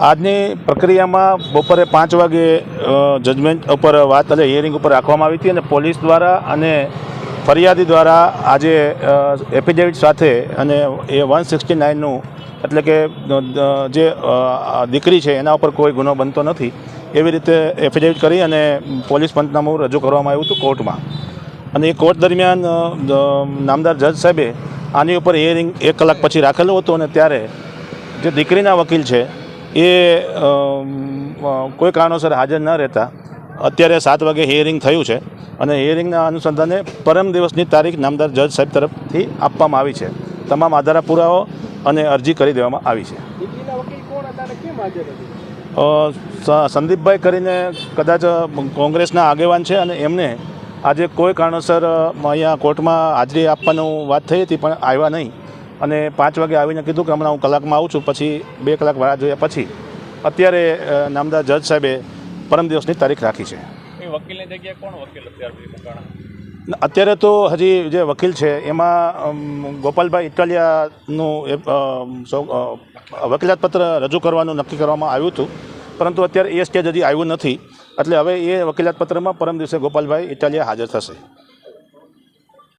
આજની પ્રક્રિયામાં બપોરે પાંચ વાગે જજમેન્ટ ઉપર વાત એટલે હિયરિંગ ઉપર રાખવામાં આવી હતી અને પોલીસ દ્વારા અને ફરિયાદી દ્વારા આજે એફિડેવિટ સાથે અને એ વન સિક્સટી નાઇનનું એટલે કે જે દીકરી છે, એના ઉપર કોઈ ગુનો બનતો નથી. એવી રીતે એફિડેવિટ કરી અને પોલીસ પંચનામું રજૂ કરવામાં આવ્યું હતું કોર્ટમાં. અને એ કોર્ટ દરમિયાન નામદાર જજ સાહેબે આની ઉપર હિયરિંગ એક કલાક પછી રાખેલું હતું અને ત્યારે જે દીકરીના વકીલ છે એ કોઈ કારણોસર હાજર ન રહેતા અત્યારે સાત વાગે હિયરિંગ થયું છે અને હિયરિંગના અનુસંધાને પરમ દિવસની તારીખ નામદાર જજ સાહેબ તરફથી આપવામાં આવી છે. તમામ આધારા પુરાવો અને અરજી કરી દેવામાં આવી છે. સંદીપભાઈ કરીને કદાચ કોંગ્રેસના આગેવાન છે અને એમને આજે કોઈ કારણોસર અહીંયા કોર્ટમાં હાજરી આપવાનું વાત થઈ હતી પણ આવ્યા નહીં. અને પાંચ વાગે આવીને કીધું કે હમણાં હું કલાકમાં આવું છું પછી બે કલાક વાળા જોયા પછી. અત્યારે નામદાર જજ સાહેબે પરમ દિવસની તારીખ રાખી છે. વકીલની જગ્યાએ કોણ વકીલ અત્યાર અત્યારે તો હજી જે વકીલ છે એમાં ગોપાલભાઈ ઇટાલિયાનું એ, સૌ- વકીલાત પત્ર રજૂ કરવાનું નક્કી કરવામાં આવ્યું હતું. પરંતુ અત્યારે એ સ્ટેજ હજી આવ્યું નથી. એટલે હવે એ વકીલાત પત્રમાં પરમ દિવસે ગોપાલભાઈ ઇટાલિયા હાજર થશે.